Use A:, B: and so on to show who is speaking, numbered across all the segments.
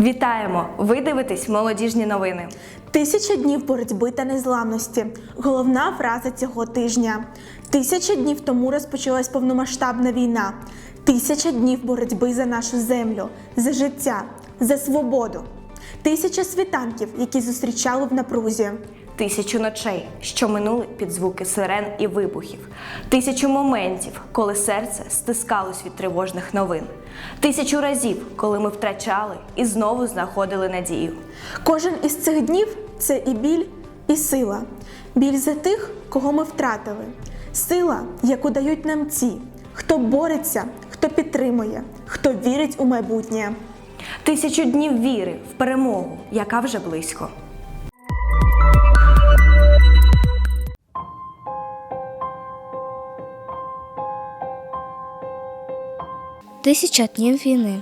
A: Вітаємо! Ви дивитесь молодіжні новини.
B: Тисяча днів боротьби та незламності. Головна фраза цього тижня. Тисяча днів тому розпочалась повномасштабна війна. Тисяча днів боротьби за нашу землю, за життя, за свободу. Тисяча світанків, які зустрічали в напрузі.
A: Тисячу ночей, що минули під звуки сирен і вибухів, тисячу моментів, коли серце стискалось від тривожних новин, тисячу разів, коли ми втрачали і знову знаходили надію.
B: Кожен із цих днів це і біль, і сила. Біль за тих, кого ми втратили. Сила, яку дають нам ті, хто бореться, хто підтримує, хто вірить у майбутнє.
A: Тисячу днів віри в перемогу, яка вже близько.
C: Тисяча днів війни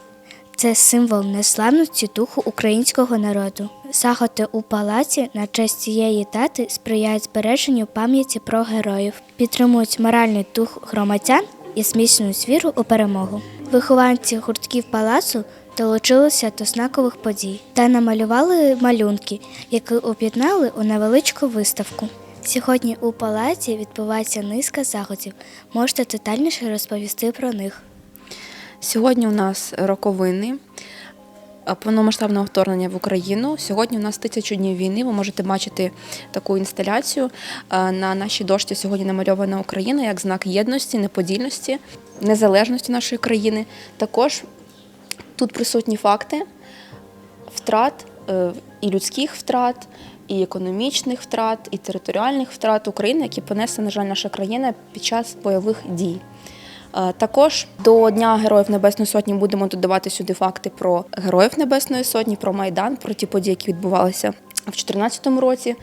C: це символ незламності духу українського народу. Заходи у палаці на честь цієї дати сприяють збереженню пам'яті про героїв, підтримують моральний дух громадян і зміцнюють віру у перемогу. Вихованці гуртків палацу долучилися до знакових подій та намалювали малюнки, які об'єднали у невеличку виставку. Сьогодні у палаці відбувається низка заходів. Можете детальніше розповісти про них.
D: Сьогодні у нас роковини е, повномасштабного вторгнення в Україну. Сьогодні у нас тисячу днів війни. Ви можете бачити таку інсталяцію. Е, На нашій дошці сьогодні намальована Україна як знак єдності, неподільності, незалежності нашої країни. Також тут присутні факти втрат е, і людських втрат, і економічних втрат, і територіальних втрат України, які понесла, на жаль, наша країна під час бойових дій. Е, Також до Дня Героїв Небесної Сотні будемо додавати сюди факти про Героїв Небесної Сотні, про Майдан, про ті події, які відбувалися в 2014 році.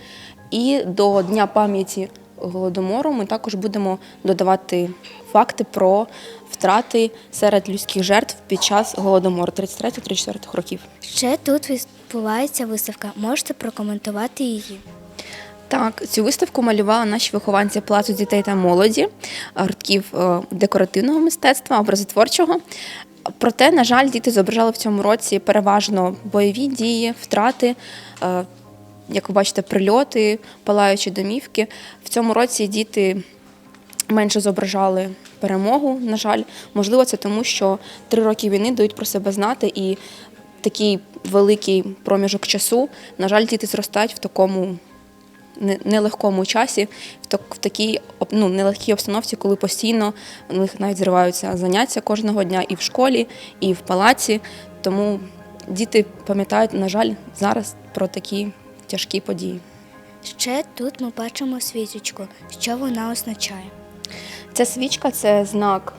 D: І до Дня пам'яті Голодомору ми також будемо додавати факти про втрати серед людських жертв під час Голодомору 33-34 років.
C: Ще тут відбувається виставка. Можете прокоментувати її.
D: Так, цю виставку малювали наші вихованці Палацу дітей та молоді, гуртків е, декоративного мистецтва, образотворчого. Проте, на жаль, діти зображали в цьому році переважно бойові дії, втрати, е, як ви бачите, прильоти, палаючі домівки. В цьому році діти менше зображали перемогу. На жаль, можливо, це тому, що три роки війни дають про себе знати, і такий великий проміжок часу, на жаль, діти зростають в такому нелегкому часі, в, так, в такій ну, нелегкій обстановці, коли постійно у них навіть зриваються заняття кожного дня і в школі, і в палаці. Тому діти пам'ятають, на жаль, зараз про такі тяжкі події.
C: Ще тут ми бачимо свічечку, що вона означає.
D: Ця свічка це знак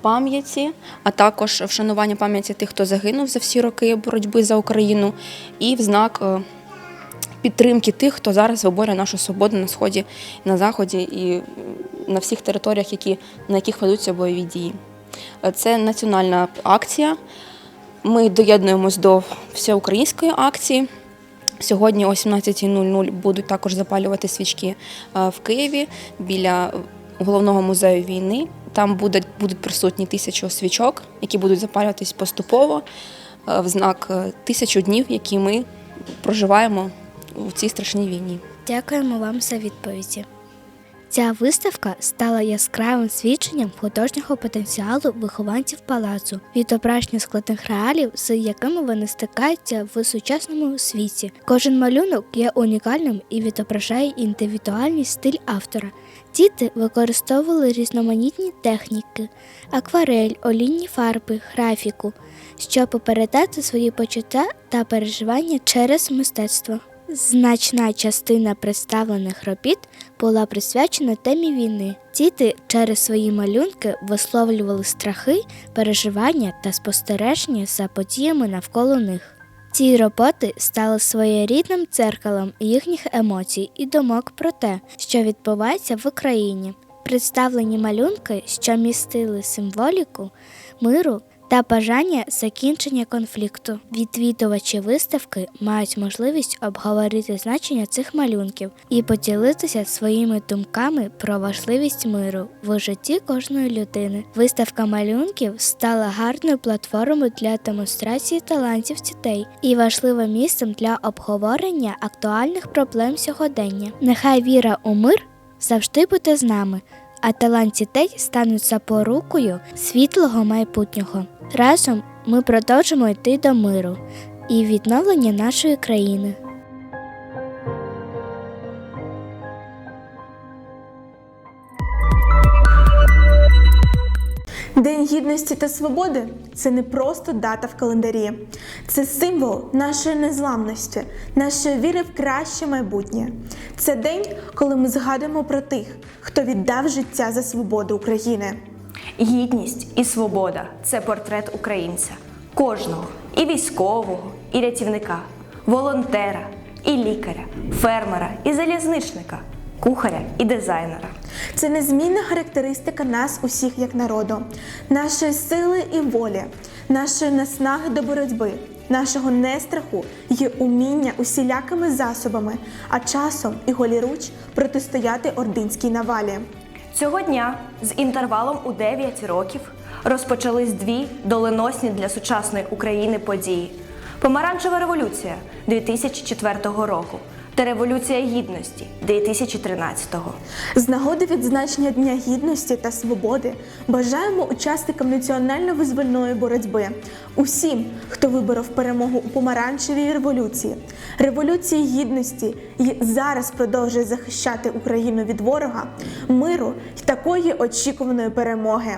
D: пам'яті, а також вшанування пам'яті тих, хто загинув за всі роки боротьби за Україну, і в знак е, підтримки тих, хто зараз виборює нашу свободу на сході, на заході і на всіх територіях, які, на яких ведуться бойові дії. Е, Це національна акція. Ми доєднуємось до всеукраїнської акції. Сьогодні о 17.00 будуть також запалювати свічки е, в Києві біля головного музею війни. Там будуть, будуть присутні тисячу свічок, які будуть запалюватись поступово е, в знак е, тисячу днів, які ми проживаємо у цій страшній війні.
C: Дякуємо вам за відповіді. Ця виставка стала яскравим свідченням художнього потенціалу вихованців палацу, відображення складних реалів, з якими вони стикаються в сучасному світі. Кожен малюнок є унікальним і відображає індивідуальний стиль автора. Діти використовували різноманітні техніки, акварель, олійні фарби, графіку, щоб передати свої почуття та переживання через мистецтво. Значна частина представлених робіт була присвячена темі війни. Діти через свої малюнки висловлювали страхи, переживання та спостереження за подіями навколо них. Ці роботи стали своєрідним дзеркалом їхніх емоцій і думок про те, що відбувається в Україні. Представлені малюнки, що містили символіку миру та бажання закінчення конфлікту. Відвідувачі виставки мають можливість обговорити значення цих малюнків і поділитися своїми думками про важливість миру в житті кожної людини. Виставка малюнків стала гарною платформою для демонстрації талантів дітей і важливим місцем для обговорення актуальних проблем сьогодення. Нехай віра у мир завжди буде з нами, а талант дітей стануть запорукою світлого майбутнього. Разом ми продовжимо йти до миру і відновлення нашої країни.
B: День гідності та свободи це не просто дата в календарі, це символ нашої незламності, нашої віри в краще майбутнє. Це день, коли ми згадуємо про тих, хто віддав життя за свободу України.
A: Гідність і свобода це портрет українця, кожного і військового, і рятівника, волонтера, і лікаря, фермера, і залізничника, кухаря і дизайнера.
B: Це незмінна характеристика нас усіх як народу, нашої сили і волі, нашої наснаги до боротьби, нашого нестраху і уміння усілякими засобами, а часом і голіруч протистояти ординській навалі.
A: Цього дня з інтервалом у 9 років розпочались дві доленосні для сучасної України події: Помаранчева революція 2004 року та Революція Гідності 2013-го.
B: З нагоди відзначення Дня гідності та свободи бажаємо учасникам національно-визвольної боротьби, усім, хто виборов перемогу у помаранчевій революції, революції гідності і зараз продовжує захищати Україну від ворога, миру і такої очікуваної перемоги.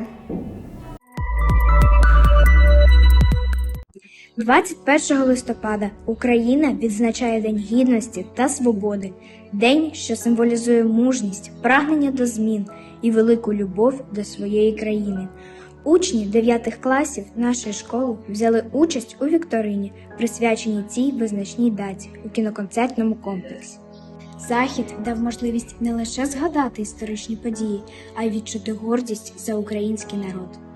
E: 21 листопада Україна відзначає День гідності та свободи, день, що символізує мужність, прагнення до змін і велику любов до своєї країни. Учні 9 класів нашої школи взяли участь у вікторині, присвяченій цій визначній даті у кіноконцертному комплексі. Захід дав можливість не лише згадати історичні події, а й відчути гордість за український народ.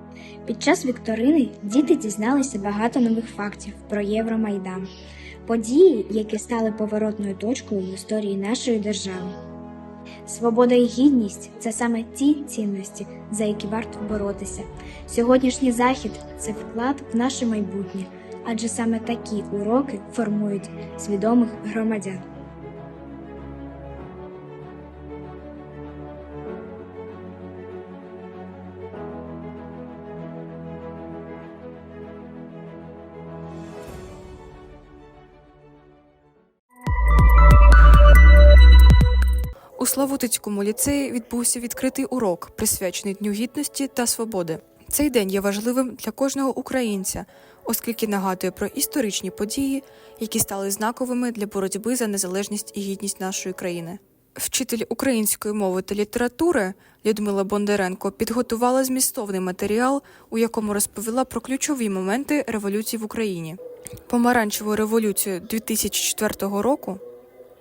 E: Під час вікторини діти дізналися багато нових фактів про Євромайдан, події, які стали поворотною точкою в історії нашої держави. Свобода і гідність це саме ті цінності, за які варто боротися. Сьогоднішній захід це вклад в наше майбутнє, адже саме такі уроки формують свідомих громадян.
F: Славутицькому ліцеї відбувся відкритий урок, присвячений Дню гідності та свободи. Цей день є важливим для кожного українця, оскільки нагадує про історичні події, які стали знаковими для боротьби за незалежність і гідність нашої країни. Вчитель української мови та літератури Людмила Бондаренко підготувала змістовний матеріал, у якому розповіла про ключові моменти революції в Україні. Помаранчеву революцію 2004 року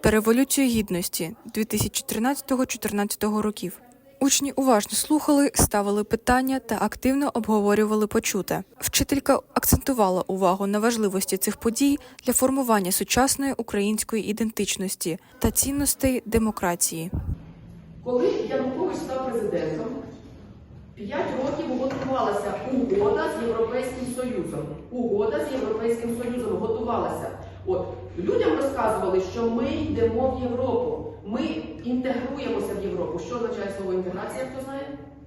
F: та Революцію Гідності 2013-14 років. Учні уважно слухали, ставили питання та активно обговорювали почуте. Вчителька акцентувала увагу на важливості цих подій для формування сучасної української ідентичності та цінностей демократії.
G: Коли Янукович став президентом, 5 років готувалася угода з Європейським Союзом. Угода з Європейським Союзом готувалася. От людям розказували, що ми йдемо в Європу, ми інтегруємося в Європу. Що означає слово інтеграція? Хто знає?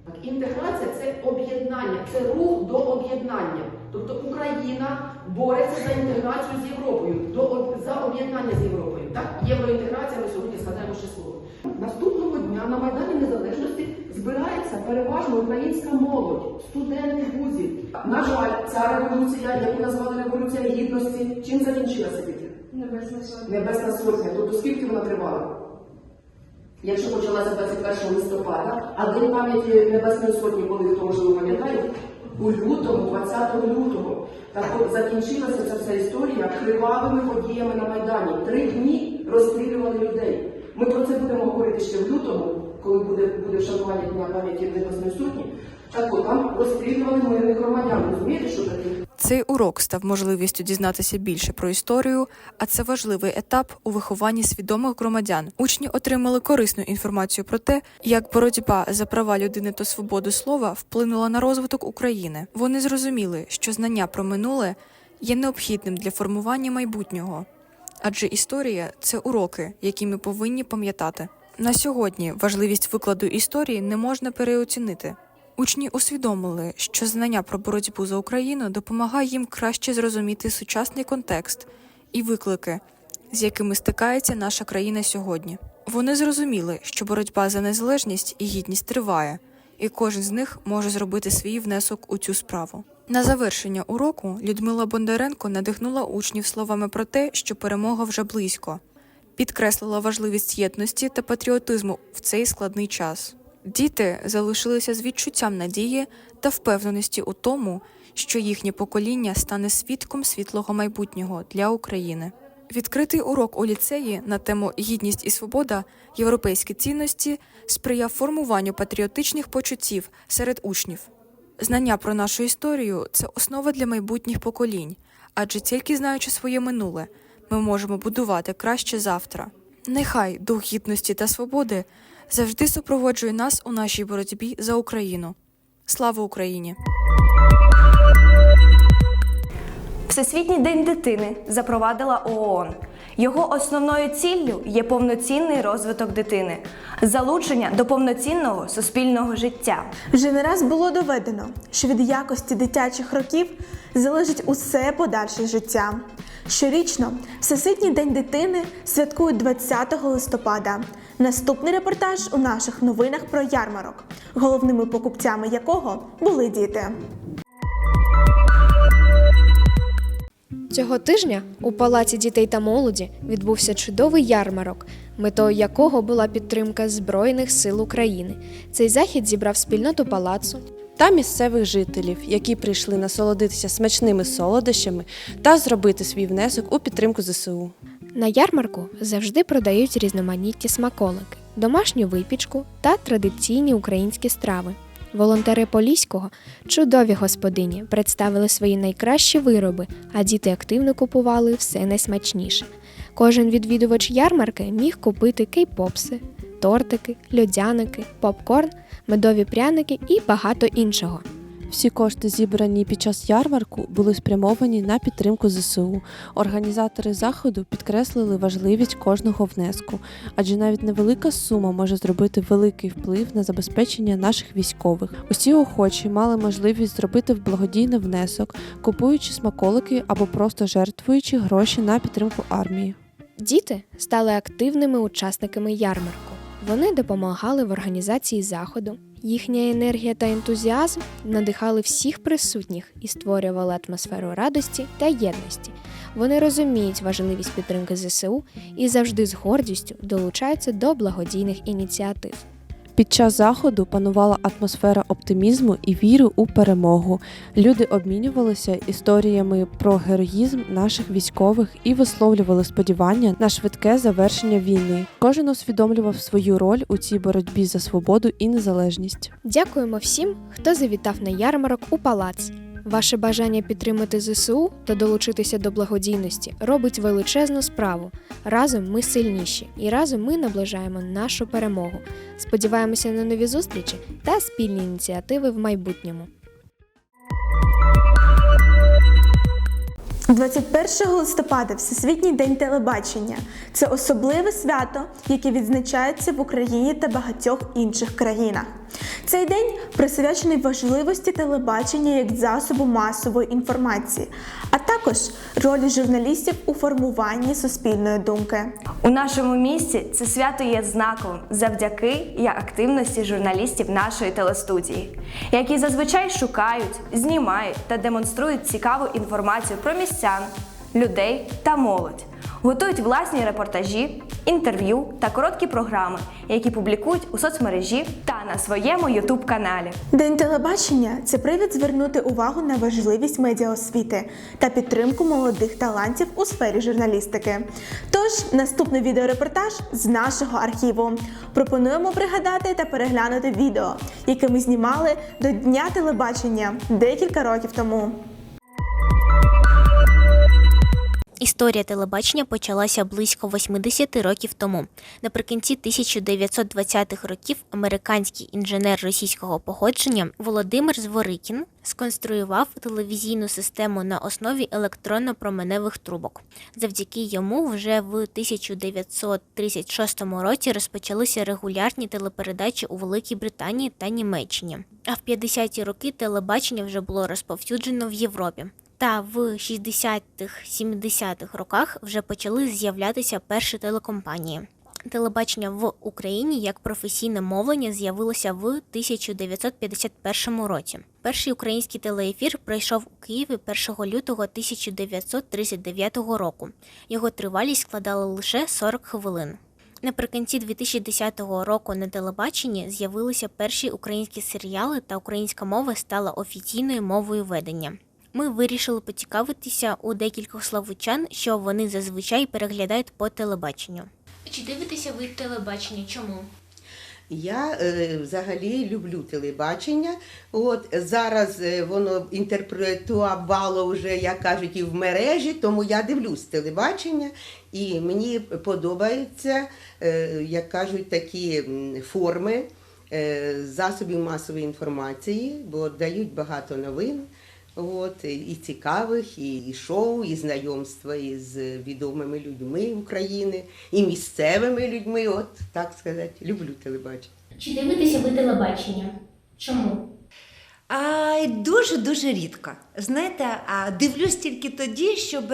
G: Так, інтеграція це об'єднання, це рух до об'єднання. Тобто Україна бореться за інтеграцію з Європою, до за об'єднання з Європою. Так, євроінтеграція ми сьогодні згадаємо ще слово. Наступного дня на Майдані Незалежності збирається переважно українська молодь, студенти вузів. На жаль, ця революція, яку назвали Революція Гідності, чим закінчилася діти? Небесна сотня. Небесна сотня. Тобто скільки вона тривала? Якщо почалася 21 листопада, а День пам'яті Небесної Сотні, коли хто можливо пам'ятає, у лютому, 20 лютого. Так от закінчилася ця вся історія кривавими подіями на Майдані. Три дні розстрілювали людей. Ми про це будемо говорити ще в лютому, коли буде, буде вшанування Дня пам'яті Небесної Сотні. Так от там розстрілювали мирних громадян. Розумієте, що таке?
F: Цей урок став можливістю дізнатися більше про історію, а це важливий етап у вихованні свідомих громадян. Учні отримали корисну інформацію про те, як боротьба за права людини та свободу слова вплинула на розвиток України. Вони зрозуміли, що знання про минуле є необхідним для формування майбутнього, адже історія це уроки, які ми повинні пам'ятати. На сьогодні важливість викладу історії не можна переоцінити. Учні усвідомили, що знання про боротьбу за Україну допомагає їм краще зрозуміти сучасний контекст і виклики, з якими стикається наша країна сьогодні. Вони зрозуміли, що боротьба за незалежність і гідність триває, і кожен з них може зробити свій внесок у цю справу. На завершення уроку Людмила Бондаренко надихнула учнів словами про те, що перемога вже близько, підкреслила важливість єдності та патріотизму в цей складний час. Діти залишилися з відчуттям надії та впевненості у тому, що їхнє покоління стане свідком світлого майбутнього для України. Відкритий урок у ліцеї на тему Гідність і свобода, європейські цінності сприяв формуванню патріотичних почуттів серед учнів. Знання про нашу історію це основа для майбутніх поколінь, адже тільки знаючи своє минуле, ми можемо будувати краще завтра. Нехай дух гідності та свободи завжди супроводжує нас у нашій боротьбі за Україну. Слава Україні!
A: Всесвітній день дитини запровадила ООН. Його основною ціллю є повноцінний розвиток дитини, залучення до повноцінного суспільного життя.
B: Вже не раз було доведено, що від якості дитячих років залежить усе подальше життя. Щорічно Всесвітній день дитини святкують 20 листопада. Наступний репортаж у наших новинах про ярмарок, головними покупцями якого були діти.
H: Цього тижня у Палаці дітей та молоді відбувся чудовий ярмарок, метою якого була підтримка Збройних сил України. Цей захід зібрав спільноту палацу,
I: та місцевих жителів, які прийшли насолодитися смачними солодощами та зробити свій внесок у підтримку ЗСУ.
H: На ярмарку завжди продають різноманітні смаколики, домашню випічку та традиційні українські страви. Волонтери Поліського, чудові господині, представили свої найкращі вироби, а діти активно купували все найсмачніше. Кожен відвідувач ярмарки міг купити кей-попси, тортики, льодяники, попкорн, медові пряники і багато іншого.
I: Всі кошти, зібрані під час ярмарку, були спрямовані на підтримку ЗСУ. Організатори заходу підкреслили важливість кожного внеску, адже навіть невелика сума може зробити великий вплив на забезпечення наших військових. Усі охочі мали можливість зробити в благодійний внесок, купуючи смаколики або просто жертвуючи гроші на підтримку армії.
H: Діти стали активними учасниками ярмарку. Вони допомагали в організації заходу. Їхня енергія та ентузіазм надихали всіх присутніх і створювали атмосферу радості та єдності. Вони розуміють важливість підтримки ЗСУ і завжди з гордістю долучаються до благодійних ініціатив.
I: Під час заходу панувала атмосфера оптимізму і віри у перемогу. Люди обмінювалися історіями про героїзм наших військових і висловлювали сподівання на швидке завершення війни. Кожен усвідомлював свою роль у цій боротьбі за свободу і незалежність.
H: Дякуємо всім, хто завітав на ярмарок у палац. Ваше бажання підтримати ЗСУ та долучитися до благодійності робить величезну справу. Разом ми сильніші і разом ми наближаємо нашу перемогу. Сподіваємося на нові зустрічі та спільні ініціативи в майбутньому.
B: 21 листопада Всесвітній день телебачення. Це особливе свято, яке відзначається в Україні та багатьох інших країнах. Цей день присвячений важливості телебачення як засобу масової інформації, а також ролі журналістів у формуванні суспільної думки.
A: У нашому місті це свято є знаковим завдяки активності журналістів нашої телестудії, які зазвичай шукають, знімають та демонструють цікаву інформацію про містян, людей та молодь. Готують власні репортажі, інтерв'ю та короткі програми, які публікують у соцмережі та на своєму youtube каналі
B: День телебачення це привід звернути увагу на важливість медіаосвіти та підтримку молодих талантів у сфері журналістики. Тож, наступний відеорепортаж з нашого архіву. Пропонуємо пригадати та переглянути відео, яке ми знімали до Дня телебачення декілька років тому.
J: Історія телебачення почалася близько 80 років тому. Наприкінці 1920-х років американський інженер російського походження Володимир Зворикін сконструював телевізійну систему на основі електронно-променевих трубок. Завдяки йому вже в 1936 році розпочалися регулярні телепередачі у Великій Британії та Німеччині. А в 50-ті роки телебачення вже було розповсюджено в Європі. Та в 60-х-70-х роках вже почали з'являтися перші телекомпанії. Телебачення в Україні як професійне мовлення з'явилося в 1951 році. Перший український телеефір пройшов у Києві 1 лютого 1939 року. Його тривалість складала лише 40 хвилин. Наприкінці 2010 року на телебаченні з'явилися перші українські серіали, та українська мова стала офіційною мовою ведення. Ми вирішили поцікавитися у декількох славучан, що вони зазвичай переглядають по телебаченню. Чи дивитеся ви телебачення? Чому?
K: Я е, взагалі люблю телебачення. От зараз е, воно інтерпретувало вже, як кажуть, і в мережі, тому я дивлюсь телебачення, і мені подобаються, е, як кажуть, такі форми е, засобів масової інформації, бо дають багато новин. От, і цікавих, і, і шоу, і знайомства із відомими людьми України, і місцевими людьми. От так сказати, люблю телебачення.
J: Чи дивитеся ви телебачення? Чому?
L: А дуже дуже рідко. Знаєте, а дивлюсь тільки тоді, щоб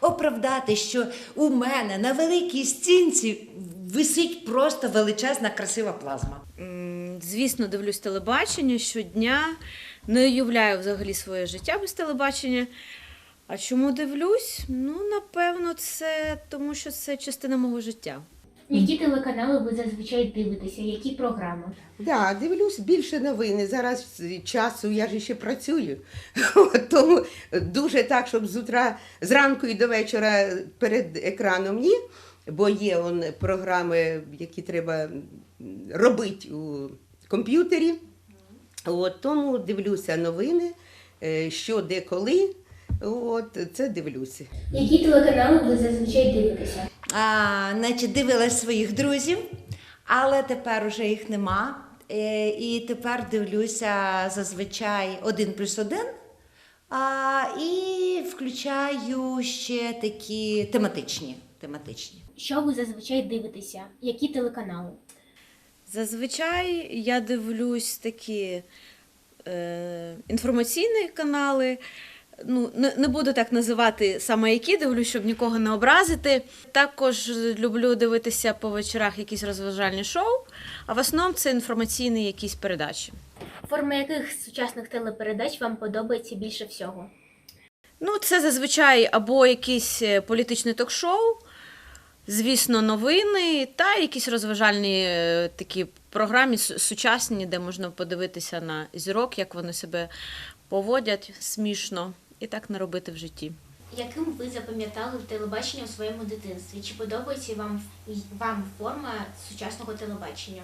L: оправдати, що у мене на великій стінці висить просто величезна красива плазма.
M: Звісно, дивлюсь телебачення щодня. Не уявляю взагалі своє життя без телебачення. А чому дивлюсь? Ну, напевно, це тому, що це частина мого життя.
J: Які телеканали ви зазвичай дивитеся? Які програми?
K: Да, дивлюсь більше новини. Зараз часу я ж ще працюю. От, Тому дуже так, щоб з утра, зранку і до вечора перед екраном ні, бо є он, програми, які треба робити у комп'ютері. От, тому дивлюся новини, е, що де коли. От, це дивлюся.
J: Які телеканали ви зазвичай дивитеся?
L: А, значить, дивилась своїх друзів, але тепер уже їх нема. Е, І тепер дивлюся зазвичай один плюс один. А, і включаю ще такі тематичні. тематичні.
J: Що ви зазвичай дивитеся? Які телеканали?
M: Зазвичай я дивлюсь такі е, інформаційні канали. Ну, не, не буду так називати саме які дивлюсь, щоб нікого не образити. Також люблю дивитися по вечорах якісь розважальні шоу, а в основному це інформаційні якісь передачі.
J: Форма яких сучасних телепередач вам подобається більше всього?
M: Ну, це зазвичай або якісь е, політичне ток-шоу, звісно, новини та якісь розважальні е, такі програми сучасні, де можна подивитися на зірок, як вони себе поводять смішно і так не робити в житті.
J: Яким ви запам'ятали телебачення у своєму дитинстві? Чи подобається вам, вам форма сучасного телебачення?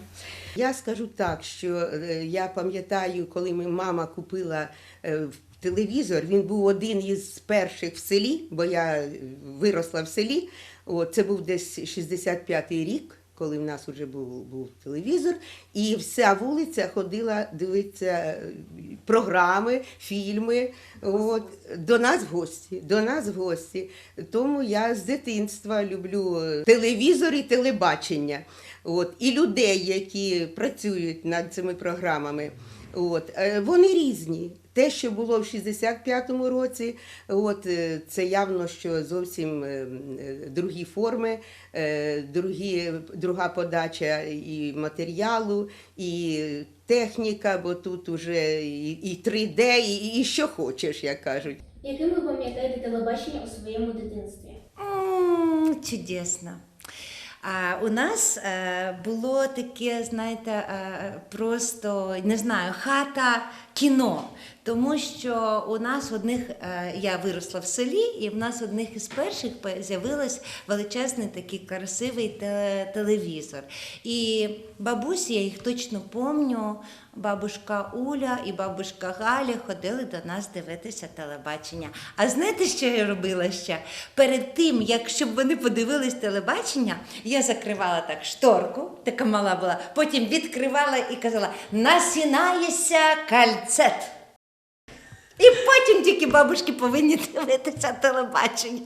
K: Я скажу так, що е, я пам'ятаю, коли ми мама купила е, в- телевізор, він був один із перших в селі, бо я виросла в селі. От, це був десь 65-й рік, коли в нас вже був, був телевізор, і вся вулиця ходила дивитися е, програми, фільми. От, до нас в гості. До нас в гості. Тому я з дитинства люблю е, телевізор і телебачення. От, і людей, які працюють над цими програмами. От, е, вони різні. Те, що було в 65-му році, от, е, це явно, що зовсім е, е, другі форми, другі, друга подача і матеріалу, і техніка, бо тут уже і, і 3D, і, і що хочеш, як кажуть.
J: Яким ви пам'ятаєте телебачення у своєму дитинстві?
L: М, Чудесно. А у нас було таке, знаєте, просто не знаю, хата кіно. тому що у нас одних е, я виросла в селі, і в нас одних із перших пе- з'явилось величезний такий красивий телевізор. І бабусі, я їх точно пам'ятаю, бабушка Уля і бабушка Галя ходили до нас дивитися телебачення. А знаєте, що я робила ще? Перед тим, як щоб вони подивились телебачення, я закривала так шторку, така мала була, потім відкривала і казала: насінається кальцет. І потім тільки бабушки повинні дивитися телебачення.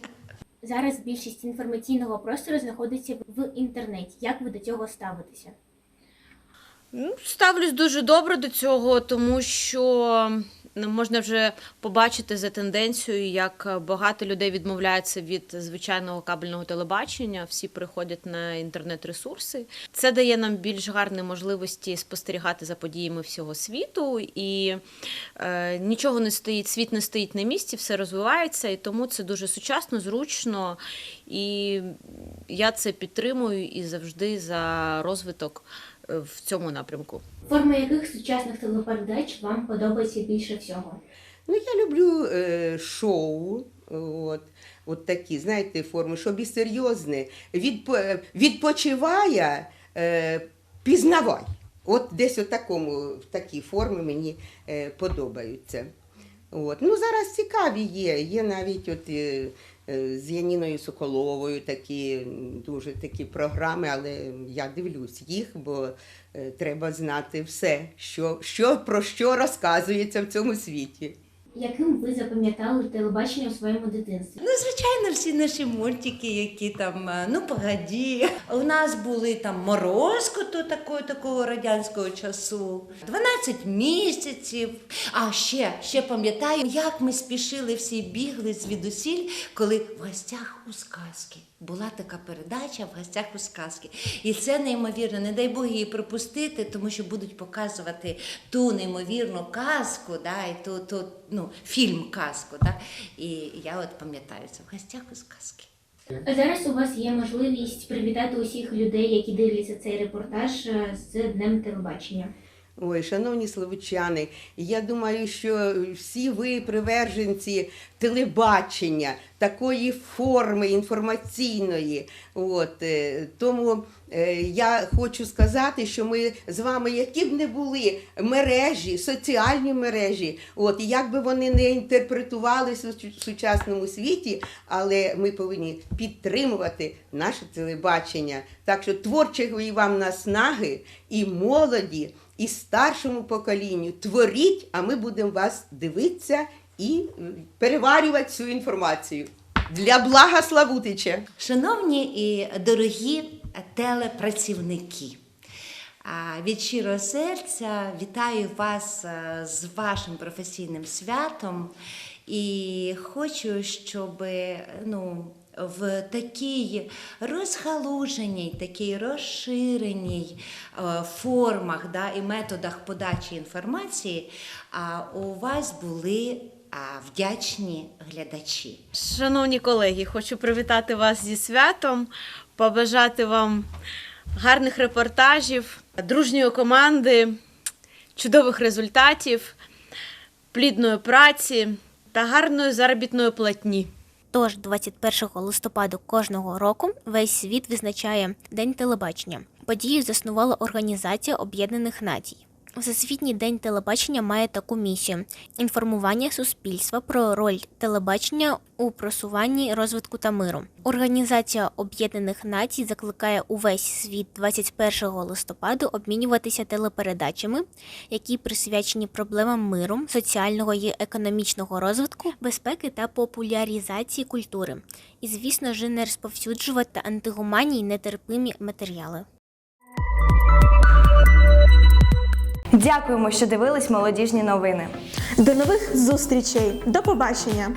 J: Зараз більшість інформаційного простору знаходиться в інтернеті. Як ви до цього ставитеся?
M: Ну, Ставлюсь дуже добре до цього, тому що можна вже побачити за тенденцією, як багато людей відмовляються від звичайного кабельного телебачення. Всі переходять на інтернет-ресурси. Це дає нам більш гарні можливості спостерігати за подіями всього світу, і е, нічого не стоїть, світ не стоїть на місці, все розвивається, і тому це дуже сучасно, зручно. І я це підтримую і завжди за розвиток е, в цьому напрямку.
J: Форма яких сучасних телепередач вам подобається більше всього?
K: Ну, я люблю е, шоу. От, от такі, знаєте, форми, щоб і серйозне. Відпо, відпочиває, е, пізнавай. От десь от такому, такі форми мені е, подобаються. От. Ну, зараз цікаві є. Є навіть от, е, е, з Яніною Соколовою такі дуже такі програми, але я дивлюсь їх, бо е, треба знати все, що, що, про що розказується в цьому світі.
J: Яким ви запам'ятали телебачення у своєму дитинстві?
L: Ну, звичайно, всі наші мультики, які там, е, ну погоді. У нас були там морозко, то такого, такого радянського часу, 12 місяців. А ще, ще пам'ятаю, як ми спішили всі бігли звідусіль, коли в гостях у сказки. Була така передача в гостях у сказки. І це неймовірно, не дай Бог її пропустити, тому що будуть показувати ту неймовірну казку, да, і ту, ту ну, фільм казку. Да. І я от пам'ятаю це в гостях у сказки.
J: А Зараз у вас є можливість привітати усіх людей, які дивляться цей репортаж е, з Днем телебачення.
K: Ой, шановні словичани, я думаю, що всі ви приверженці телебачення, такої форми інформаційної. От, е, тому е, я хочу сказати, що ми з вами, які б не були мережі, соціальні мережі, от, як би вони не інтерпретувалися в сучасному світі, але ми повинні підтримувати наше телебачення. Так що творчої вам наснаги і молоді і старшому поколінню творіть, а ми будемо вас дивитися і переварювати цю інформацію. Для блага Славутича.
L: Шановні і дорогі телепрацівники. Від щирого серця вітаю вас е, з вашим професійним святом і хочу, щоб ну, в такій розгалуженій, такій розширеній е, формах да, і методах подачі інформації у вас були а, вдячні глядачі.
M: Шановні колеги, хочу привітати вас зі святом, побажати вам гарних репортажів, дружньої команди, чудових результатів, плідної праці та гарної заробітної платні.
J: Тож 21 листопада кожного року весь світ визначає День телебачення. Подію заснувала Організація Об'єднаних Націй. Всесвітній день телебачення має таку місію: інформування суспільства про роль телебачення у просуванні розвитку та миру. Організація Об'єднаних Націй закликає увесь світ 21 листопада обмінюватися телепередачами, які присвячені проблемам миру, соціального і економічного розвитку, безпеки та популяризації культури. І, звісно ж, не розповсюджувати антигуманні й нетерпимі матеріали.
A: Дякуємо, що дивились молодіжні новини.
B: До нових зустрічей. До побачення.